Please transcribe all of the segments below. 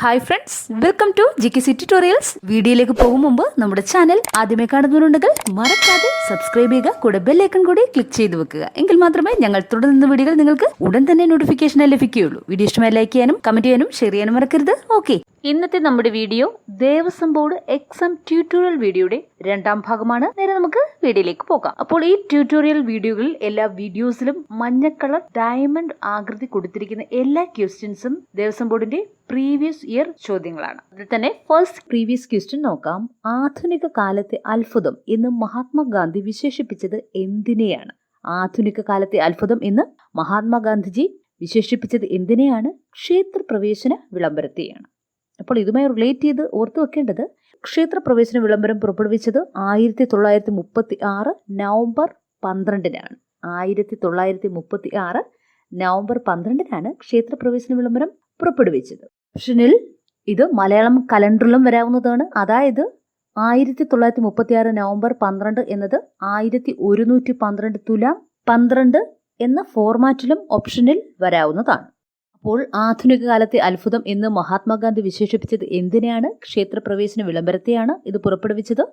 Hi friends welcome to G K C tutorials വീഡിയോയിലേക്ക് പോകും മുമ്പ് നമ്മുടെ ചാനൽ ആദ്യമേ കാണുന്നവരുണ്ടെങ്കിൽ മറക്കാതെ സബ്സ്ക്രൈബ് ചെയ്യുക കൂടെ ബെല്ലൈക്കൺ കൂടി ക്ലിക്ക് ചെയ്ത് വെക്കുക. എങ്കിൽ മാത്രമേ ഞങ്ങൾ തുടർന്ന വീഡിയോകൾ നിങ്ങൾക്ക് ഉടൻ തന്നെ നോട്ടിഫിക്കേഷൻ ലഭിക്കുകയുള്ളൂ. വീഡിയോ ഇഷ്ടമായി ലൈക്ക് ചെയ്യാനും കമന്റ് ചെയ്യാനും ഷെയർ ചെയ്യാനും മറക്കരുത്. ഓക്കെ ഇന്നത്തെ നമ്മുടെ video Devaswom board exam tutorial വീഡിയോയുടെ രണ്ടാം ഭാഗമാണ്. നേരെ നമുക്ക് വീഡിയോയിലേക്ക് പോകാം. അപ്പോൾ ഈ ട്യൂട്ടോറിയൽ വീഡിയോകളിൽ എല്ലാ വീഡിയോസിലും മഞ്ഞ കളർ ഡയമണ്ട് ആകൃതി കൊടുത്തിരിക്കുന്ന എല്ലാ ക്വസ്റ്റ്യൻസും ദേവസ്വം ബോർഡിന്റെ പ്രീവിയസ് ഇയർ ചോദ്യങ്ങളാണ്. അതിൽ തന്നെ ഫസ്റ്റ് പ്രീവിയസ് ക്വസ്റ്റ്യൻ നോക്കാം. ആധുനിക കാലത്തെ അത്ഭുതം എന്ന് മഹാത്മാഗാന്ധി വിശേഷിപ്പിച്ചത് എന്തിനെയാണ്? ആധുനിക കാലത്തെ അത്ഭുതം എന്ന് മഹാത്മാഗാന്ധിജി വിശേഷിപ്പിച്ചത് എന്തിനെയാണ്? ക്ഷേത്രപ്രവേശന വിളംബരത്തെയാണ്. അപ്പോൾ ഇതുമായി റിലേറ്റ് ചെയ്ത് ഓർത്തു വെക്കേണ്ടത് ക്ഷേത്രപ്രവേശന വിളംബരം പുറപ്പെടുവിച്ചത് ആയിരത്തി തൊള്ളായിരത്തി മുപ്പത്തി ആറ് നവംബർ പന്ത്രണ്ടിനാണ്. ആയിരത്തി തൊള്ളായിരത്തി മുപ്പത്തി ആറ് നവംബർ പന്ത്രണ്ടിനാണ് ക്ഷേത്രപ്രവേശന വിളംബരം പുറപ്പെടുവിച്ചത്. ഓപ്ഷനിൽ ഇത് മലയാളം കലണ്ടറിലും വരാവുന്നതാണ്. അതായത് ആയിരത്തി തൊള്ളായിരത്തി മുപ്പത്തി ആറ് നവംബർ പന്ത്രണ്ട് എന്നത് ആയിരത്തി ഒരുന്നൂറ്റി പന്ത്രണ്ട് തുലാം പന്ത്രണ്ട് എന്ന ഫോർമാറ്റിലും ഓപ്ഷനിൽ വരാവുന്നതാണ്. അപ്പോൾ ആധുനിക കാലത്തെ അത്ഭുതം എന്ന് മഹാത്മാഗാന്ധി വിശേഷിപ്പിച്ചത് എന്തിനെയാണ്? ക്ഷേത്രപ്രവേശന വിളംബരത്തെയാണ് ഇത് പുറപ്പെടുവിച്ചത്.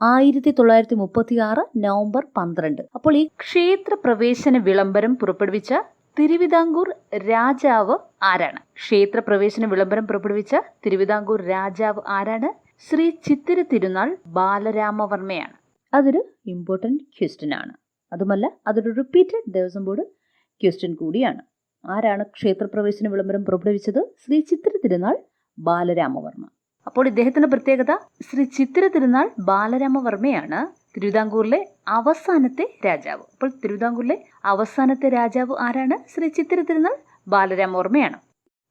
ആയിരത്തി തൊള്ളായിരത്തി മുപ്പത്തി ആറ് നവംബർ പന്ത്രണ്ട്. അപ്പോൾ ഈ ക്ഷേത്രപ്രവേശന വിളംബരം പുറപ്പെടുവിച്ച തിരുവിതാംകൂർ രാജാവ് ആരാണ്? ക്ഷേത്രപ്രവേശന വിളംബരം പുറപ്പെടുവിച്ച തിരുവിതാംകൂർ രാജാവ് ആരാണ്? ശ്രീ ചിത്തിര തിരുനാൾ ബാലരാമവർമ്മയാണ്. അതൊരു ഇമ്പോർട്ടന്റ് ക്വസ്റ്റ്യൻ ആണ്. അതുമല്ല അതൊരു റിപ്പീറ്റഡ് ദേവസ്വം ബോർഡ് ക്വസ്റ്റ്യൻ കൂടിയാണ്. ആരാണ് ക്ഷേത്രപ്രവേശന വിളംബരം പുറപ്പെടുവിച്ചത്? ശ്രീ ചിത്തിര തിരുനാൾ ബാലരാമവർമ്മ. അപ്പോൾ ഇദ്ദേഹത്തിന്റെ പ്രത്യേകത ശ്രീ ചിത്തിര തിരുനാൾ ബാലരാമവർമ്മയാണ്. തിരുവിതാംകൂറിലെ അവസാനത്തെ രാജാവ്. അപ്പോൾ തിരുവിതാംകൂറിലെ അവസാനത്തെ രാജാവ് ആരാണ്? ശ്രീ ചിത്തിര തിരുനാൾ ബാലരാമവർമ്മയാണ്.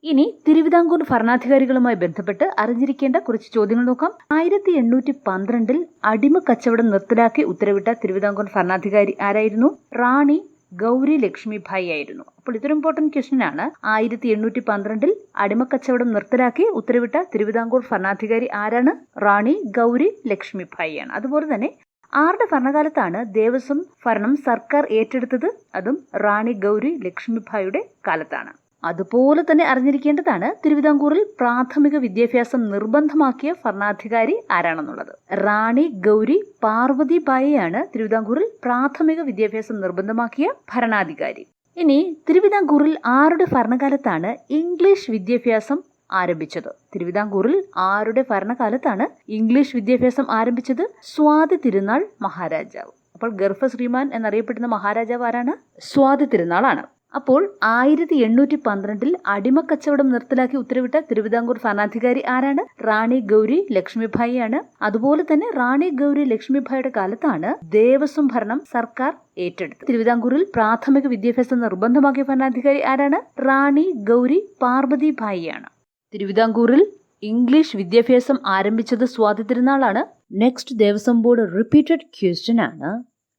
ഇനി തിരുവിതാംകൂർ ഭരണാധികാരികളുമായി ബന്ധപ്പെട്ട് അറിഞ്ഞിരിക്കേണ്ട കുറച്ച് ചോദ്യങ്ങൾ നോക്കാം. ആയിരത്തി എണ്ണൂറ്റി പന്ത്രണ്ടിൽ അടിമ കച്ചവടം നിർത്തലാക്കി ഉത്തരവിട്ട തിരുവിതാംകൂർ ഭരണാധികാരി ആരായിരുന്നു? റാണി ഗൗരി ലക്ഷ്മിഭായി ആയിരുന്നു. അപ്പോൾ ഇതൊരു ഇമ്പോർട്ടന്റ് ക്വസ്റ്റ്യൻ ആണ്. ആയിരത്തി എണ്ണൂറ്റി പന്ത്രണ്ടിൽ അടിമക്കച്ചവടം നിർത്തലാക്കി ഉത്തരവിട്ട തിരുവിതാംകൂർ ഭരണാധികാരി ആരാണ്? റാണി ഗൗരി ലക്ഷ്മിഭായി ആണ് അതുപോലെ തന്നെ ആരുടെ ഭരണകാലത്താണ് ദേവസ്വം ഭരണം സർക്കാർ ഏറ്റെടുത്തത്? അതും റാണി ഗൗരി ലക്ഷ്മിഭായിയുടെ കാലത്താണ്. അതുപോലെ തന്നെ അറിഞ്ഞിരിക്കേണ്ടതാണ് തിരുവിതാംകൂറിൽ പ്രാഥമിക വിദ്യാഭ്യാസം നിർബന്ധമാക്കിയ ഭരണാധികാരി ആരാണെന്നുള്ളത്. റാണി ഗൗരി പാർവതി ബായയാണ് തിരുവിതാംകൂറിൽ പ്രാഥമിക വിദ്യാഭ്യാസം നിർബന്ധമാക്കിയ ഭരണാധികാരി. ഇനി തിരുവിതാംകൂറിൽ ആരുടെ ഭരണകാലത്താണ് ഇംഗ്ലീഷ് വിദ്യാഭ്യാസം ആരംഭിച്ചത്? തിരുവിതാംകൂറിൽ ആരുടെ ഭരണകാലത്താണ് ഇംഗ്ലീഷ് വിദ്യാഭ്യാസം ആരംഭിച്ചത്? സ്വാതി തിരുനാൾ മഹാരാജാവ്. അപ്പോൾ ഗർഭ ശ്രീമാൻ എന്നറിയപ്പെടുന്ന മഹാരാജാവ് ആരാണ്? സ്വാതി തിരുനാളാണ്. അപ്പോൾ ആയിരത്തി എണ്ണൂറ്റി പന്ത്രണ്ടിൽ അടിമക്കച്ചവടം നിർത്തലാക്കി ഉത്തരവിട്ട തിരുവിതാംകൂർ ഭരണാധികാരി ആരാണ്? റാണി ഗൗരി ലക്ഷ്മിഭായിയാണ്. അതുപോലെ തന്നെ റാണി ഗൗരി ലക്ഷ്മിഭായിയുടെ കാലത്താണ് ദേവസ്വം ഭരണം സർക്കാർ ഏറ്റെടുത്തത്. തിരുവിതാംകൂറിൽ പ്രാഥമിക വിദ്യാഭ്യാസം നിർബന്ധമാക്കിയ ഭരണാധികാരി ആരാണ്? റാണി ഗൗരി പാർവതിഭായിയാണ്. തിരുവിതാംകൂറിൽ ഇംഗ്ലീഷ് വിദ്യാഭ്യാസം ആരംഭിച്ചത് Swathi തിരുനാളാണ് next Devaswom board repeated question ആണ്.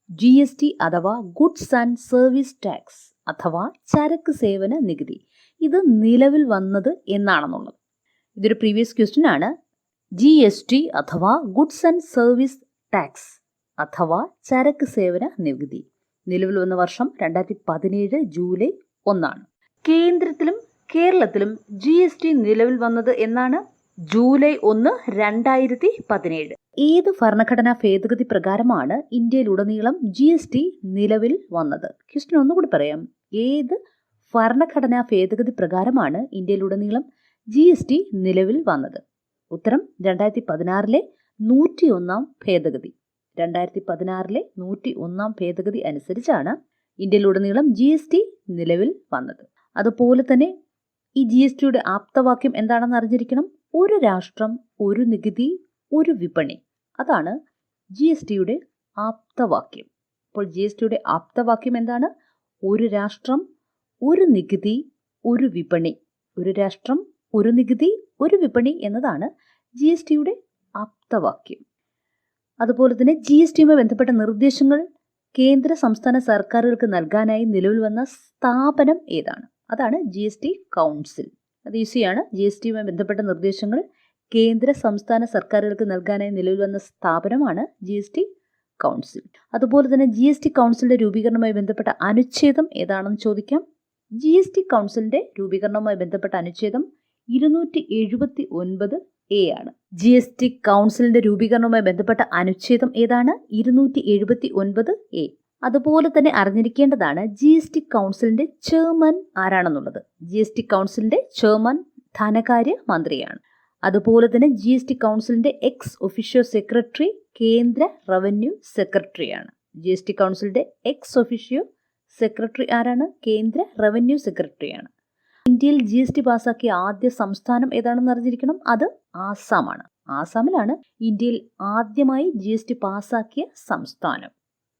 ജി എസ് ടി അഥവാ ഗുഡ്സ് ആൻഡ് സർവീസ് ടാക്സ് അഥവാ ചരക്ക് സേവന നികുതി. ഇത് നിലവിൽ വന്നത് എന്നാണെന്നുള്ളത്. ഇതൊരു പ്രീവിയസ് ക്വസ്റ്റ്യൻ ആണ്. ജി എസ് ടി അഥവാ ഗുഡ്സ് ആൻഡ് സർവീസ് ടാക്സ് അഥവാ ചരക്ക് സേവന നികുതി. നിലവിൽ വന്ന വർഷം രണ്ടായിരത്തി പതിനേഴ് ജൂലൈ ഒന്നാണ്. കേന്ദ്രത്തിലും കേരളത്തിലും ജി എസ് ടി നിലവിൽ വന്നത് എന്നാണ് ജൂലൈ ഒന്ന് രണ്ടായിരത്തി പതിനേഴ് ഏത് ഭരണഘടനാ ഭേദഗതി പ്രകാരമാണ് ഇന്ത്യയിലുടനീളം ജി എസ് ടി നിലവിൽ വന്നത്? ക്വസ്റ്റ്യൻ ഒന്നുകൂടി പറയാം. ഏത് ഭരണഘടനാ ഭേദഗതി പ്രകാരമാണ് ഇന്ത്യയിലുടനീളം ജി എസ് ടി നിലവിൽ വന്നത്? ഉത്തരം രണ്ടായിരത്തി പതിനാറിലെ നൂറ്റി ഒന്നാം ഭേദഗതി. രണ്ടായിരത്തി പതിനാറിലെ നൂറ്റി ഒന്നാം ഭേദഗതി അനുസരിച്ചാണ് ഇന്ത്യയിലുടനീളം ജി എസ് ടി നിലവിൽ വന്നത്. അതുപോലെ തന്നെ ഈ ജി എസ് ടിയുടെ ആപ്തവാക്യം എന്താണെന്ന് അറിഞ്ഞിരിക്കണം? ഒരു രാഷ്ട്രം ഒരു നികുതി ഒരു വിപണി. അതാണ് ജി എസ് ടിയുടെ ആപ്തവാക്യം. അപ്പോൾ ജി എസ് ടിയുടെ ആപ്തവാക്യം എന്താണ്? ഒരു രാഷ്ട്രം ഒരു നികുതി ഒരു വിപണി. ഒരു രാഷ്ട്രം ഒരു നികുതി ഒരു വിപണി എന്നതാണ് ജി എസ് ടിയുടെ ആപ്തവാക്യം. അതുപോലെ തന്നെ ജി എസ് ടിയുമായി ബന്ധപ്പെട്ട നിർദ്ദേശങ്ങൾ കേന്ദ്ര സംസ്ഥാന സർക്കാരുകൾക്ക് നൽകാനായി നിലവിൽ വന്ന സ്ഥാപനം ഏതാണ്? അതാണ് ജി എസ് ടി കൗൺസിൽ. അത് ഈസിയാണ്. ജി എസ് ടിയുമായി ബന്ധപ്പെട്ട നിർദ്ദേശങ്ങൾ കേന്ദ്ര സംസ്ഥാന സർക്കാരുകൾക്ക് നൽകാനായി നിലവിൽ വന്ന സ്ഥാപനമാണ് ജി എസ് ടി കൗൺസിൽ അതുപോലെ തന്നെ ജി എസ് ടി കൗൺസിലിന്റെ രൂപീകരണവുമായി ബന്ധപ്പെട്ട അനുച്ഛേദം ഏതാണെന്ന് ചോദിക്കാം. ജി എസ് ടി കൗൺസിലിന്റെ രൂപീകരണവുമായി ബന്ധപ്പെട്ട അനുച്ഛേദം ഇരുന്നൂറ്റി എഴുപത്തി ഒൻപത് എ ആണ് ജി എസ് ടി കൗൺസിലിന്റെ രൂപീകരണവുമായി ബന്ധപ്പെട്ട അനുച്ഛേദം ഏതാണ്? ഇരുന്നൂറ്റി എഴുപത്തി ഒൻപത് എ അതുപോലെ തന്നെ അറിഞ്ഞിരിക്കേണ്ടതാണ് ജി എസ് ടി കൗൺസിലിന്റെ ചെയർമാൻ ആരാണെന്നുള്ളത്. ജി എസ് ടി കൗൺസിലിന്റെ ചെയർമാൻ ധനകാര്യ മന്ത്രിയാണ്. അതുപോലെ തന്നെ ജി എസ് ടി കൗൺസിലിന്റെ എക്സ് ഒഫീഷ്യോ സെക്രട്ടറി കേന്ദ്ര റവന്യൂ സെക്രട്ടറിയാണ് ജി എസ് ടി കൗൺസിലിന്റെ എക്സ് ഒഫീഷ്യോ സെക്രട്ടറി ആരാണ്? കേന്ദ്ര റവന്യൂ സെക്രട്ടറിയാണ് ഇന്ത്യയിൽ ജി എസ് ടി പാസാക്കിയ ആദ്യ സംസ്ഥാനം ഏതാണെന്ന് അറിഞ്ഞിരിക്കണം? അത് ആസാമാണ്. ആസാമിലാണ് ഇന്ത്യയിൽ ആദ്യമായി ജി എസ് ടി പാസാക്കിയ സംസ്ഥാനം.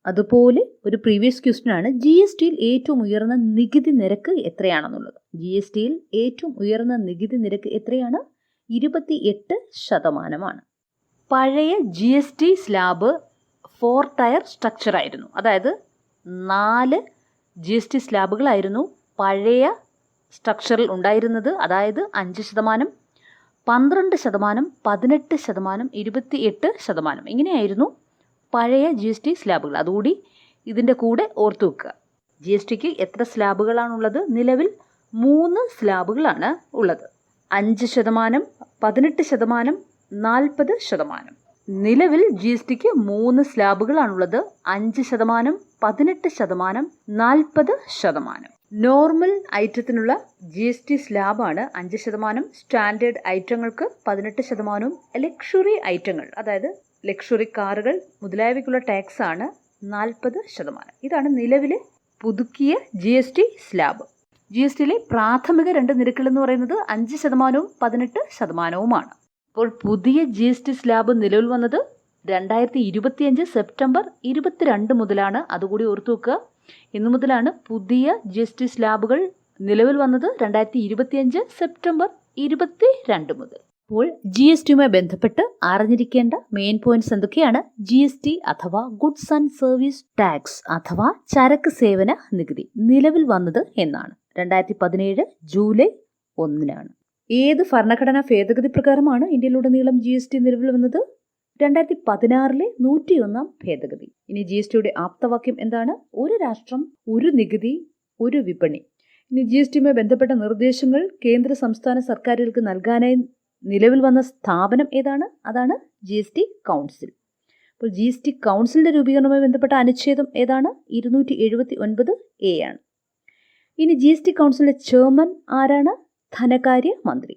അതുപോലെ ഒരു പ്രീവിയസ് ക്വസ്റ്റ്യൻ ആണ് ജി എസ് ടിയിൽ ഏറ്റവും ഉയർന്ന നികുതി നിരക്ക് എത്രയാണെന്നുള്ളത്? ജി എസ് ടിയിൽ ഏറ്റവും ഉയർന്ന നികുതി നിരക്ക് എത്രയാണ്? ഇരുപത്തി എട്ട് ശതമാനമാണ്. പഴയ G S T slab four tier structure ആയിരുന്നു. അതായത് നാല് ജി എസ് ടി സ്ലാബുകളായിരുന്നു പഴയ സ്ട്രക്ചറിൽ ഉണ്ടായിരുന്നത്. അതായത് അഞ്ച് ശതമാനം പന്ത്രണ്ട് ശതമാനം പതിനെട്ട് ശതമാനം ഇരുപത്തി എട്ട് ശതമാനം. ഇങ്ങനെയായിരുന്നു പഴയ ജി എസ് ടി സ്ലാബുകൾ അതുകൂടി ഇതിന്റെ കൂടെ ഓർത്തു വെക്കുക. ജി എസ് ടിക്ക് എത്ര സ്ലാബുകളാണുള്ളത് നിലവിൽ മൂന്ന് സ്ലാബുകളാണ് ഉള്ളത്. അഞ്ച് ശതമാനം പതിനെട്ട് ശതമാനം നാൽപ്പത് ശതമാനം. നിലവിൽ ജി എസ് ടിക്ക് മൂന്ന് സ്ലാബുകളാണുള്ളത്. അഞ്ച് ശതമാനം പതിനെട്ട് ശതമാനം നാൽപ്പത് ശതമാനം. നോർമൽ ഐറ്റത്തിനുള്ള ജി എസ് ടി സ്ലാബാണ് അഞ്ച് ശതമാനം. സ്റ്റാൻഡേർഡ് ഐറ്റങ്ങൾക്ക് പതിനെട്ട് ശതമാനവും ലക്ഷറി ഐറ്റങ്ങൾ അതായത് ലക്ഷറി കാറുകൾ മുതലായവയ്ക്കുള്ള ടാക്സ് ആണ് നാൽപ്പത് ശതമാനം. ഇതാണ് നിലവിലെ പുതുക്കിയ G S T slab. G S ടിയിലെ പ്രാഥമിക രണ്ട് നിരക്കുകൾ എന്ന് പറയുന്നത് അഞ്ച് ശതമാനവും പതിനെട്ട് ശതമാനവുമാണ്. അപ്പോൾ പുതിയ ജി എസ് ടി സ്ലാബ് നിലവിൽ വന്നത് രണ്ടായിരത്തി ഇരുപത്തിയഞ്ച് സെപ്റ്റംബർ ഇരുപത്തിരണ്ട് മുതലാണ്. അതുകൂടി ഓർത്തു വെക്കുക. ഇന്നു മുതലാണ് പുതിയ ജി എസ് ടി സ്ലാബുകൾ നിലവിൽ വന്നത് രണ്ടായിരത്തി ഇരുപത്തിയഞ്ച് സെപ്റ്റംബർ ഇരുപത്തി രണ്ട് മുതൽ അപ്പോൾ ജി എസ് ടിയുമായി ബന്ധപ്പെട്ട് അറിഞ്ഞിരിക്കേണ്ട മെയിൻ പോയിന്റ്സ് എന്തൊക്കെയാണ്? ജി എസ് ടി അഥവാ ഗുഡ്സ് ആൻഡ് സർവീസ് ടാക്സ് അഥവാ ചരക്ക് സേവന നികുതി നിലവിൽ വന്നത് എന്നാണ്. രണ്ടായിരത്തി പതിനേഴ് ജൂലൈ ഒന്നിനാണ്. ഏത് ഭരണഘടനാ ഭേദഗതി പ്രകാരമാണ് ഇന്ത്യയിലുടനീളം ജി എസ് ടി നിലവിൽ വന്നത്? രണ്ടായിരത്തി പതിനാറിലെ നൂറ്റിയൊന്നാം ഭേദഗതി. ഇനി ജി എസ് ടിയുടെ ആപ്തവാക്യം എന്താണ്? ഒരു രാഷ്ട്രം ഒരു നികുതി ഒരു വിപണി. ഇനി ജി എസ് ടിയുമായി ബന്ധപ്പെട്ട നിർദ്ദേശങ്ങൾ കേന്ദ്ര സംസ്ഥാന സർക്കാരുകൾക്ക് നൽകാനായി നിലവിൽ വന്ന സ്ഥാപനം ഏതാണ്? അതാണ് ജി എസ് ടി കൗൺസിൽ അപ്പോൾ ജി എസ് ടി കൗൺസിലിന്റെ രൂപീകരണവുമായി ബന്ധപ്പെട്ട അനുച്ഛേദം ഏതാണ്? ഇരുന്നൂറ്റി എഴുപത്തി ഒൻപത് എ ആണ്. ഇനി ജി എസ് ടി കൗൺസിലിന്റെ ചെയർമാൻ ആരാണ്? ധനകാര്യ മന്ത്രി.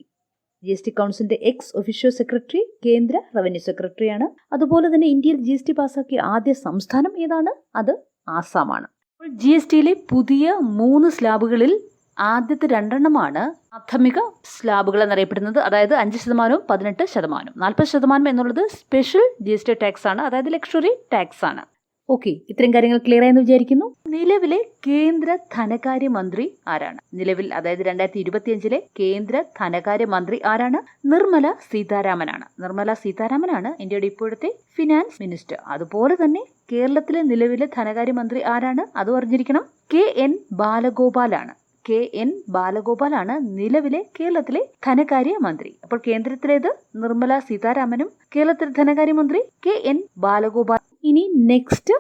ജി എസ് ടി കൗൺസിലിന്റെ എക്സ് ഒഫീഷ്യോ സെക്രട്ടറി കേന്ദ്ര റവന്യൂ സെക്രട്ടറിയാണ് അതുപോലെ തന്നെ ഇന്ത്യയിൽ ജി എസ് ടി പാസാക്കിയ ആദ്യ സംസ്ഥാനം ഏതാണ്? അത് ആസാമാണ്. അപ്പോൾ ജി എസ് ടിയിലെ പുതിയ മൂന്ന് സ്ലാബുകളിൽ ആദ്യത്തെ രണ്ടെണ്ണമാണ് പ്രാഥമിക സ്ലാബുകൾ എന്നറിയപ്പെടുന്നത്. അതായത് അഞ്ച് ശതമാനവും പതിനെട്ട് ശതമാനവും. നാൽപ്പത് ശതമാനം എന്നുള്ളത് special G S T tax ആണ്. അതായത് ലക്ഷറി ടാക്സ് ആണ്. ഓക്കെ ഇത്രയും കാര്യങ്ങൾ ക്ലിയർ ആയെന്ന് വിചാരിക്കുന്നു. നിലവിലെ കേന്ദ്ര ധനകാര്യമന്ത്രി ആരാണ്? നിലവിൽ അതായത് രണ്ടായിരത്തി ഇരുപത്തിയഞ്ചിലെ കേന്ദ്ര ധനകാര്യമന്ത്രി ആരാണ്? നിർമ്മല സീതാരാമനാണ്. നിർമ്മല സീതാരാമനാണ് ഇന്ത്യയുടെ ഇപ്പോഴത്തെ ഫിനാൻസ് മിനിസ്റ്റർ. അതുപോലെ തന്നെ കേരളത്തിലെ നിലവിലെ ധനകാര്യ മന്ത്രി ആരാണ്? അതും അറിഞ്ഞിരിക്കണം. കെ എൻ ബാലഗോപാലാണ്. കെ എൻ ബാലഗോപാലാണ് നിലവിലെ കേരളത്തിലെ ധനകാര്യ മന്ത്രി. അപ്പോൾ കേന്ദ്രത്തിലേത്? നിർമ്മല സീതാരാമനും കേരളത്തിലെ ധനകാര്യമന്ത്രി കെ എൻ ബാലഗോപാൽ. ഇനി നെക്സ്റ്റ്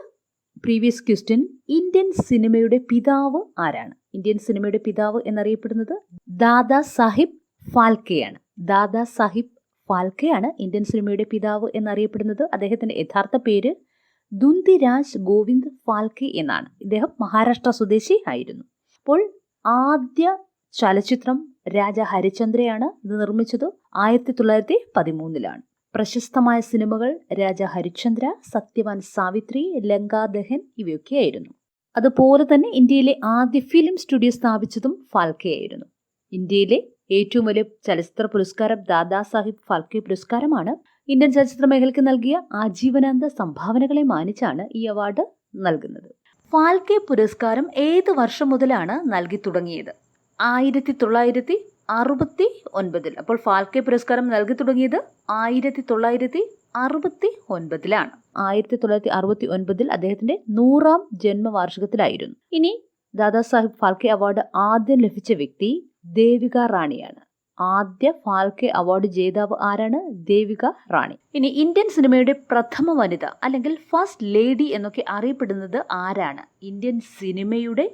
പ്രീവിയസ് ക്വസ്റ്റ്യൻ ഇന്ത്യൻ സിനിമയുടെ പിതാവ് ആരാണ്? ഇന്ത്യൻ സിനിമയുടെ പിതാവ് എന്നറിയപ്പെടുന്നത് ദാദാ സാഹിബ് ഫാൽക്കെയാണ്. ദാദാ സാഹിബ് ഫാൽക്കെയാണ് ഇന്ത്യൻ സിനിമയുടെ പിതാവ് എന്നറിയപ്പെടുന്നത്. അദ്ദേഹത്തിന്റെ യഥാർത്ഥ പേര് ദുന്തിരാജ് ഗോവിന്ദ് ഫാൽക്കെ എന്നാണ്. ഇദ്ദേഹം മഹാരാഷ്ട്ര സ്വദേശി ആയിരുന്നു. അപ്പോൾ ആദ്യ ചലച്ചിത്രം രാജ ഹരിചന്ദ്രയാണ് ഇത് നിർമ്മിച്ചത് ആയിരത്തി തൊള്ളായിരത്തി പതിമൂന്നിലാണ്. പ്രശസ്തമായ സിനിമകൾ രാജ ഹരിചന്ദ്ര സത്യവാൻ സാവിത്രി ലങ്കാദഹൻ ഇവയൊക്കെയായിരുന്നു. അതുപോലെ തന്നെ ഇന്ത്യയിലെ ആദ്യ ഫിലിം സ്റ്റുഡിയോ സ്ഥാപിച്ചതും ഫാൽക്കെയായിരുന്നു. ഇന്ത്യയിലെ ഏറ്റവും വലിയ ചലച്ചിത്ര പുരസ്കാരം ദാദാസാഹിബ് ഫാൽക്കെ പുരസ്കാരമാണ് ഇന്ത്യൻ ചലച്ചിത്ര മേഖലയ്ക്ക് നൽകിയ ആജീവനാന്ത സംഭാവനകളെ മാനിച്ചാണ് ഈ അവാർഡ് നൽകുന്നത്. ഫാൽക്കെ പുരസ്കാരം ഏത് വർഷം മുതലാണ് നൽകി തുടങ്ങിയത്? ആയിരത്തി തൊള്ളായിരത്തി അറുപത്തി ഒൻപതിൽ അപ്പോൾ ഫാൽക്കെ പുരസ്കാരം നൽകി തുടങ്ങിയത് ആയിരത്തി തൊള്ളായിരത്തി അറുപത്തി ഒൻപതിലാണ് ആയിരത്തി തൊള്ളായിരത്തി അറുപത്തി ഒൻപതിൽ അദ്ദേഹത്തിന്റെ നൂറാം ജന്മവാർഷികത്തിലായിരുന്നു. ഇനി ദാദാസാഹിബ് ഫാൽക്കെ അവാർഡ് ആദ്യം ലഭിച്ച വ്യക്തി ദേവിക റാണിയാണ്. ആദ്യ ഫാൽക്കെ അവാർഡ് ജേതാവ് ആരാണ്? ദേവിക റാണി. ഇനി ഇന്ത്യൻ സിനിമയുടെ പ്രഥമ വനിത അല്ലെങ്കിൽ ഫസ്റ്റ് ലേഡി എന്നൊക്കെ അറിയപ്പെടുന്നത് ആരാണ്? ഇന്ത്യൻ സിനിമയുടെ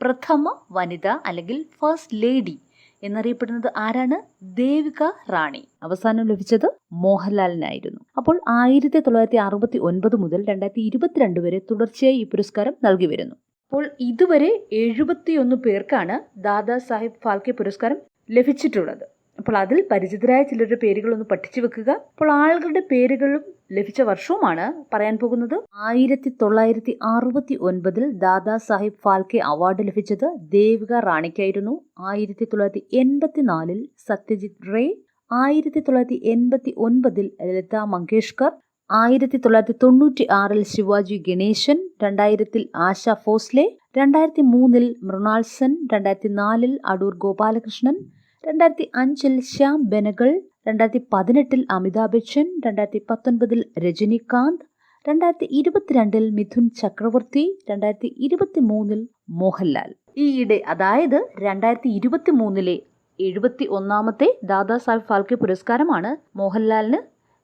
പ്രഥമ വനിത അല്ലെങ്കിൽ ഫസ്റ്റ് ലേഡി എന്നറിയപ്പെടുന്നത് ആരാണ്? ദേവിക റാണി. അവസാനം ലഭിച്ചത് മോഹൻലാലിനായിരുന്നു. അപ്പോൾ ആയിരത്തി തൊള്ളായിരത്തി അറുപത്തി ഒൻപത് മുതൽ രണ്ടായിരത്തി ഇരുപത്തിരണ്ട് വരെ തുടർച്ചയായി ഈ പുരസ്കാരം നൽകി വരുന്നു. അപ്പോൾ ഇതുവരെ എഴുപത്തിയൊന്ന് പേർക്കാണ് ദാദാ സാഹിബ് ഫാൽക്കെ പുരസ്കാരം ലഭിച്ചിട്ടുള്ളത്. അപ്പോൾ അതിൽ പരിചിതരായ ചിലരുടെ പേരുകളൊന്ന് പഠിച്ചു വെക്കുക. അപ്പോൾ ആളുകളുടെ പേരുകളും ലഭിച്ച വർഷവുമാണ് പറയാൻ പോകുന്നത്. ആയിരത്തി തൊള്ളായിരത്തി അറുപത്തി ഒൻപതിൽ ദാദാ സാഹിബ് ഫാൽക്കെ അവാർഡ് ലഭിച്ചത് ദേവിക റാണിക്കായിരുന്നു. ആയിരത്തി തൊള്ളായിരത്തി എൺപത്തിനാലിൽ സത്യജിത് റേ ആയിരത്തി തൊള്ളായിരത്തി എൺപത്തി ഒൻപതിൽ ലതാ മങ്കേഷ്കർ ആയിരത്തി തൊള്ളായിരത്തി തൊണ്ണൂറ്റി ആറിൽ ശിവാജി ഗണേശൻ രണ്ടായിരത്തിൽ ആശ ഫോസ്ലെ രണ്ടായിരത്തി മൂന്നിൽ മൃണാൾ സെൻ രണ്ടായിരത്തി നാലിൽ അടൂർ ഗോപാലകൃഷ്ണൻ രണ്ടായിരത്തി അഞ്ചിൽ ശ്യാം ബെനഗൾ രണ്ടായിരത്തി പതിനെട്ടിൽ അമിതാഭ് ബച്ചൻ രണ്ടായിരത്തി പത്തൊൻപതിൽ രജനികാന്ത് രണ്ടായിരത്തി ഇരുപത്തിരണ്ടിൽ മിഥുൻ ചക്രവർത്തി രണ്ടായിരത്തി ഇരുപത്തി മൂന്നിൽ മോഹൻലാൽ. ഈയിടെ അതായത് രണ്ടായിരത്തി ഇരുപത്തി മൂന്നിലെ എഴുപത്തി ഒന്നാമത്തെ ദാദാ സാഹിബ് ഫാൽക്കെ പുരസ്കാരമാണ് മോഹൻലാലിന്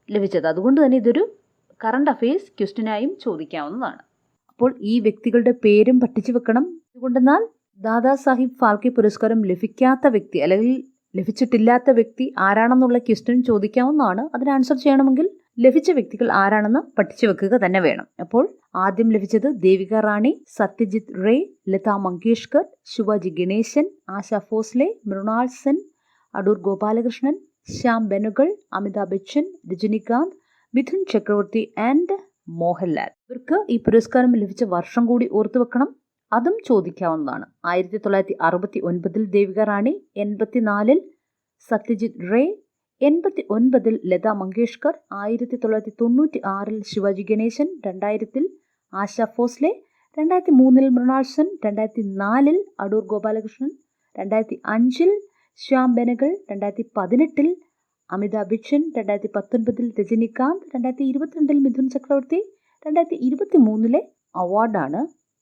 ലഭിച്ചത്. അതുകൊണ്ട് തന്നെ ഇതൊരു കറണ്ട് അഫയേഴ്സ് ക്വസ്റ്റ്യനായും ചോദിക്കാവുന്നതാണ്. അപ്പോൾ ഈ വ്യക്തികളുടെ പേരും പഠിച്ചു വെക്കണം. അതുകൊണ്ടെന്നാൽ ദാദാസാഹിബ് ഫാൽക്കെ പുരസ്കാരം ലഭിക്കാത്ത വ്യക്തി അല്ലെങ്കിൽ ലഭിച്ചിട്ടില്ലാത്ത വ്യക്തി ആരാണെന്നുള്ള ക്വസ്റ്റ്യൻ ചോദിക്കാവുന്നതാണ്. അതിന് ആൻസർ ചെയ്യണമെങ്കിൽ ലഭിച്ച വ്യക്തികൾ ആരാണെന്ന് പഠിച്ചു വെക്കുക തന്നെ വേണം. അപ്പോൾ ആദ്യം ലഭിച്ചത് ദേവിക റാണി സത്യജിത് റേ ലതാ മങ്കേഷ്കർ ശിവാജി ഗണേശൻ ആശ ഫോസ്ലെ മൃണാൾ സെൻ അടൂർ ഗോപാലകൃഷ്ണൻ ശ്യാം ബെനുകൾ അമിതാഭ് ബച്ചൻ രജനികാന്ത് മിഥുൻ ചക്രവർത്തി ആൻഡ് മോഹൻലാൽ. ഇവർക്ക് ഈ പുരസ്കാരം ലഭിച്ച വർഷം കൂടി ഓർത്തു വെക്കണം. അതും ചോദിക്കാവുന്നതാണ്. ആയിരത്തി തൊള്ളായിരത്തി അറുപത്തി ഒൻപതിൽ ദേവിക റാണി എൺപത്തിനാലിൽ സത്യജിത് റേ എൺപത്തി ഒൻപതിൽ ലത മങ്കേഷ്കർ ആയിരത്തി തൊള്ളായിരത്തി തൊണ്ണൂറ്റി ആറിൽ ശിവാജി ഗണേശൻ രണ്ടായിരത്തിൽ ആശ ഫോസ്ലെ രണ്ടായിരത്തി മൂന്നിൽ മൃണാൾ സെൻ രണ്ടായിരത്തി നാലിൽ അടൂർ ഗോപാലകൃഷ്ണൻ രണ്ടായിരത്തി അഞ്ചിൽ ശ്യാം ബെനഗൾ രണ്ടായിരത്തി പതിനെട്ടിൽ അമിതാഭ് ബച്ചൻ രണ്ടായിരത്തി പത്തൊൻപതിൽ രജനികാന്ത് രണ്ടായിരത്തി ഇരുപത്തിരണ്ടിൽ മിഥുൻ ചക്രവർത്തി രണ്ടായിരത്തി ഇരുപത്തി മൂന്നിലെ അവാർഡാണ്